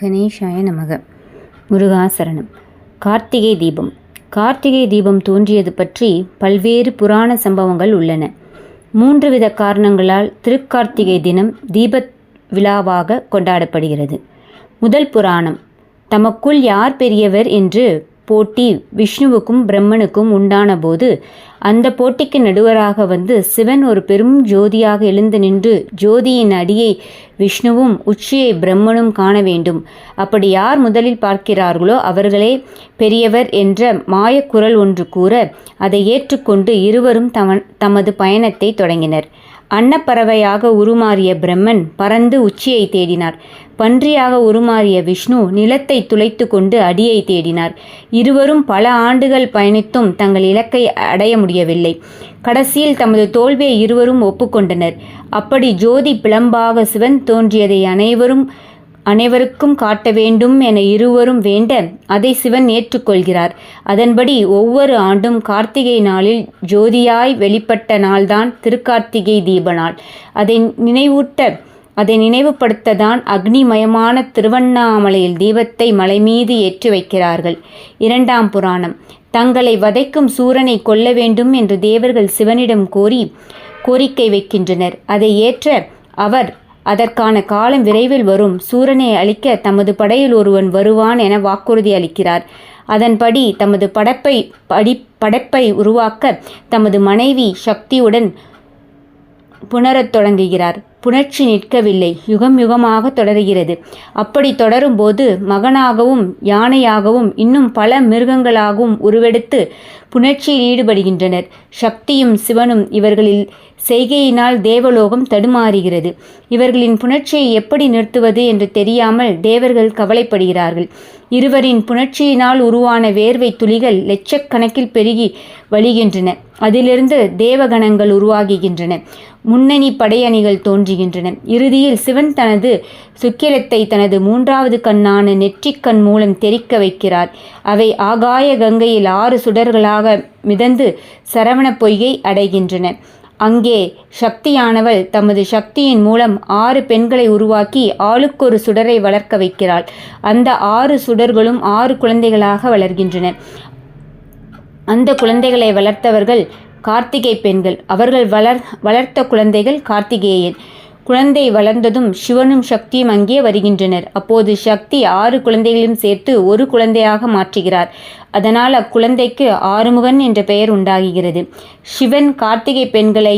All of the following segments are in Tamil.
கணேஷாய நமக. முருகாசரணம். கார்த்திகை தீபம். கார்த்திகை தீபம் தோன்றியது பற்றி பல்வேறு புராண சம்பவங்கள் உள்ளன. மூன்று வித காரணங்களால் திருக்கார்த்திகை தினம் தீப விழாவாக கொண்டாடப்படுகிறது. முதல் புராணம். தமக்குள் யார் பெரியவர் என்று போட்டி விஷ்ணுவுக்கும் பிரம்மனுக்கும் உண்டான போது அந்த போட்டிக்கு நடுவராக வந்து சிவன் ஒரு பெரும் ஜோதியாக எழுந்து நின்று ஜோதியின் அடியை விஷ்ணுவும் உச்சியை பிரம்மனும் காண வேண்டும். அப்படி யார் முதலில் பார்க்கிறார்களோ அவர்களே பெரியவர் என்ற மாயக்குரல் ஒன்று கூற அதை ஏற்றுக்கொண்டு இருவரும் தம தமது பயணத்தை தொடங்கினர். அன்னப்பறவையாக உருமாறிய பிரம்மன் பறந்து உச்சியை தேடினார். பன்றியாக உருமாறிய விஷ்ணு நிலத்தை துளைத்து கொண்டு அடியை தேடினார். இருவரும் பல ஆண்டுகள் பயணித்தும் தங்கள் இலக்கை அடைய முடியவில்லை. கடைசியில் தமது தோல்வியை இருவரும் ஒப்புக்கொண்டனர். அப்படி ஜோதி பிளம்பாக சிவன் தோன்றியதை அனைவரும் அனைவருக்கும் காட்ட வேண்டும் என இருவரும் வேண்ட அதை சிவன் ஏற்றுக்கொள்கிறார். அதன்படி ஒவ்வொரு ஆண்டும் கார்த்திகை நாளில் ஜோதியாய் வெளிப்பட்ட நாள்தான் திருக்கார்த்திகை தீப நாள் அதை நினைவூட்ட அதை நினைவுபடுத்ததான் அக்னிமயமான திருவண்ணாமலையில் தீபத்தை மலை மீது ஏற்றி வைக்கிறார்கள். இரண்டாம் புராணம். தங்களை வதைக்கும் சூரனை கொல்ல வேண்டும் என்று தேவர்கள் சிவனிடம் கோரி கோரிக்கை வைக்கின்றனர். அதை ஏற்ற அவர் அதற்கான காலம் விரைவில் வரும். சூரனை அழிக்க தமது படையில் ஒருவன் வருவான் என வாக்குறுதி அளிக்கிறார். அதன்படி தமது படைப்பை படி படைப்பை உருவாக்க தமது மனைவி சக்தியுடன் புணரத் தொடங்குகிறார். புணர்ச்சி நிற்கவில்லை. யுகம் யுகமாக தொடர்கிறது. அப்படி தொடரும்போது மகனாகவும் யானையாகவும் இன்னும் பல மிருகங்களாகவும் உருவெடுத்து புணர்ச்சியில் ஈடுபடுகின்றனர். சக்தியும் சிவனும் இவர்களில் செய்கையினால் தேவலோகம் தடுமாறுகிறது. இவர்களின் புணர்ச்சியை எப்படி நிறுத்துவது என்று தெரியாமல் தேவர்கள் கவலைப்படுகிறார்கள். இருவரின் புணர்ச்சியினால் உருவான வேர்வை துளிகள் லட்சக்கணக்கில் பெருகி வழிகின்றன. அதிலிருந்து தேவகணங்கள் உருவாகுகின்றன. முன்னணி படையணிகள் தோன்றுகின்றன. இறுதியில் சிவன் தனது சுக்கிலத்தை தனது மூன்றாவது கண்ணான நெற்றிக்கண் மூலம் தெரிக்க வைக்கிறார். அவை ஆகாய கங்கையில் ஆறு சுடர்களாக மிதந்து சரவண பொய்கை அடைகின்றன. அங்கே சக்தியானவள் தமது சக்தியின் மூலம் ஆறு பெண்களை உருவாக்கி ஆளுக்கொரு சுடரை வளர்க்க வைக்கிறாள். அந்த ஆறு சுடர்களும் ஆறு குழந்தைகளாக வளர்கின்றன. அந்த குழந்தைகளை வளர்த்தவர்கள் கார்த்திகை பெண்கள். அவர்கள் வளர் வளர்த்த குழந்தைகள் கார்த்திகேயன். குழந்தை வளர்ந்ததும் சிவனும் சக்தியும் அங்கே வருகின்றனர். அப்போது சக்தி ஆறு குழந்தைகளையும் சேர்த்து ஒரு குழந்தையாக மாற்றுகிறார். அதனால் அக்குழந்தைக்கு ஆறுமுகன் என்ற பெயர் உண்டாகுகிறது சிவன் கார்த்திகை பெண்களை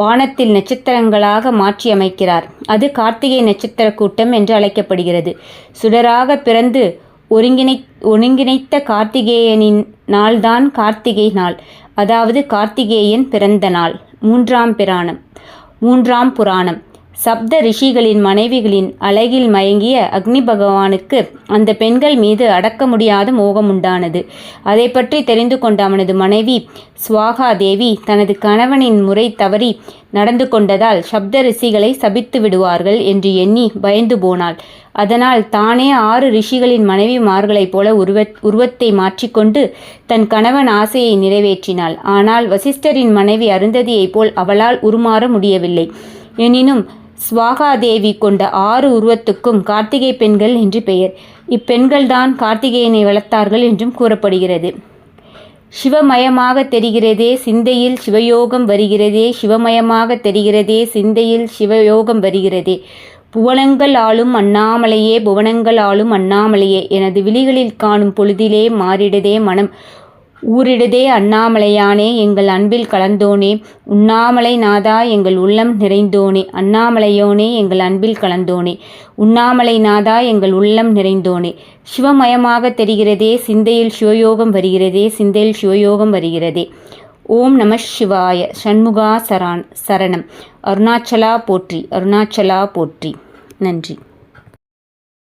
வானத்தில் நட்சத்திரங்களாக மாற்றி அமைக்கிறார். அது கார்த்திகை நட்சத்திர கூட்டம் என்று அழைக்கப்படுகிறது. சுடராக பிறந்து ஒருங்கிணை ஒருங்கிணைத்த கார்த்திகேயனின் நாள்தான் கார்த்திகை நாள். அதாவது கார்த்திகேயன் பிறந்த நாள். மூன்றாம் பிராணம். மூன்றாம் புராணம். சப்த ரிஷிகளின் மனைவிகளின் அழகில் மயங்கிய அக்னி பகவானுக்கு அந்த பெண்கள் மீது அடக்க முடியாத மோகம் உண்டானது அதை பற்றி தெரிந்து கொண்ட அவனது மனைவி சுவாகா தேவி தனது கணவனின் முறை தவறி நடந்து கொண்டதால் சப்த ரிஷிகளை சபித்து விடுவார்கள் என்று எண்ணி பயந்து போனாள். அதனால் தானே ஆறு ரிஷிகளின் மனைவிமார்களைப் போல உருவ உருவத்தை மாற்றிக்கொண்டு தன் கணவன் ஆசையை நிறைவேற்றினாள். ஆனால் வசிஷ்டரின் மனைவி அருந்ததியைப் போல் அவளால் உருமாற முடியவில்லை. எனினும் ஸ்வாகாதேவி கொண்ட ஆறு உருவத்துக்கும் கார்த்திகை பெண்கள் என்று பெயர். இப்பெண்கள்தான் கார்த்திகேயனை வளர்த்தார்கள் என்றும் கூறப்படுகிறது. சிவமயமாக தெரிகிறதே சிந்தையில் சிவயோகம் வருகிறதே சிவமயமாக தெரிகிறதே சிந்தையில் சிவயோகம் வருகிறதே. புவனங்கள் ஆளும் அண்ணாமலையே புவனங்கள் ஆளும் அண்ணாமலையே எனது விழிகளில் காணும் பொழுதிலே மாறிடதே மனம். ஊரிடதே அண்ணாமலையானே எங்கள் அன்பில் கலந்தோனே. உண்ணாமலை நாதா எங்கள் உள்ளம் நிறைந்தோனே. அண்ணாமலையோனே எங்கள் அன்பில் கலந்தோனே. உண்ணாமலை நாதா எங்கள் உள்ளம் நிறைந்தோனே. சிவமயமாக தெரிகிறதே சிந்தையில் சிவயோகம் வருகிறதே சிந்தையில் சிவயோகம் வருகிறதே. ஓம் நம சிவாய. சண்முகா சரான் சரணம். அருணாச்சலா போற்றி அருணாச்சலா போற்றி. நன்றி.